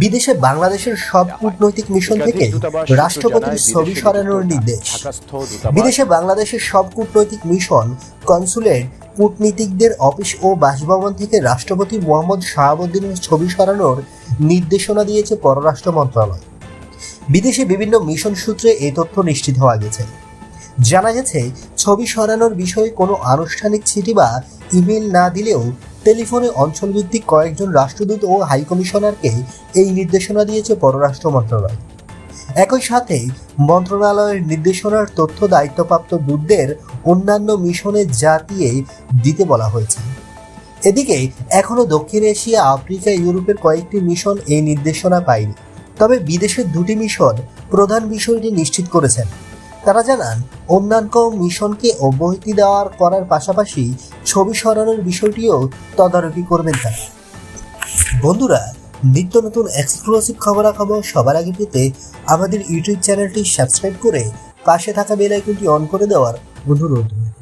বিদেশে বাংলাদেশের সব কূটনৈতিক মিশন থেকে রাষ্ট্রপতির ছবি সরানোর নির্দেশ। বিদেশে বাংলাদেশের সব কূটনৈতিক মিশন কনসুলেট কূটনীতিকদের অফিস ও বাসভবন থেকে রাষ্ট্রপতি মোহাম্মদ শাহাবুদ্দিনের ছবি সরানোর নির্দেশনা দিয়েছে পররাষ্ট্র মন্ত্রণালয়। বিদেশে বিভিন্ন মিশন সূত্রে এই তথ্য নিশ্চিত হওয়া গেছে। জানা গেছে ছবি সরানোর বিষয়ে কোনো আনুষ্ঠানিক চিঠি বা ইমেল না দিলেও টেলিফোনে অঞ্চলভিত্তিক কয়েকজন রাষ্ট্রদূত ও হাইকমিশনারকে এই নির্দেশনা দিয়েছে পররাষ্ট্র মন্ত্রণালয়। একই সাথে মন্ত্রণালয়ের নির্দেশনার তথ্য দায়িত্বপ্রাপ্ত দূতদের অন্যান্য মিশনে জাতিয়ে দিতে বলা হয়েছে। এদিকে এখনও দক্ষিণ এশিয়া, আফ্রিকা, ইউরোপের কয়েকটি মিশন এই নির্দেশনা পায়নি। তবে বিদেশের দুটি মিশন প্রধান বিষয়টি নিশ্চিত করেছেন। তারা জানান, অন্যান্য মিশনকে অব্যাহতি দেওয়ার করার পাশাপাশি ছবি সরানোর বিষয়টিও তদারকি করবেন তারা। বন্ধুরা, নিত্য নতুন এক্সক্লুসিভ খবরাখবর সবার আগে পেতে আমাদের ইউটিউব চ্যানেলটি সাবস্ক্রাইব করে পাশে থাকা বেল আইকনটি অন করে দেওয়ার অনুরোধ রইল।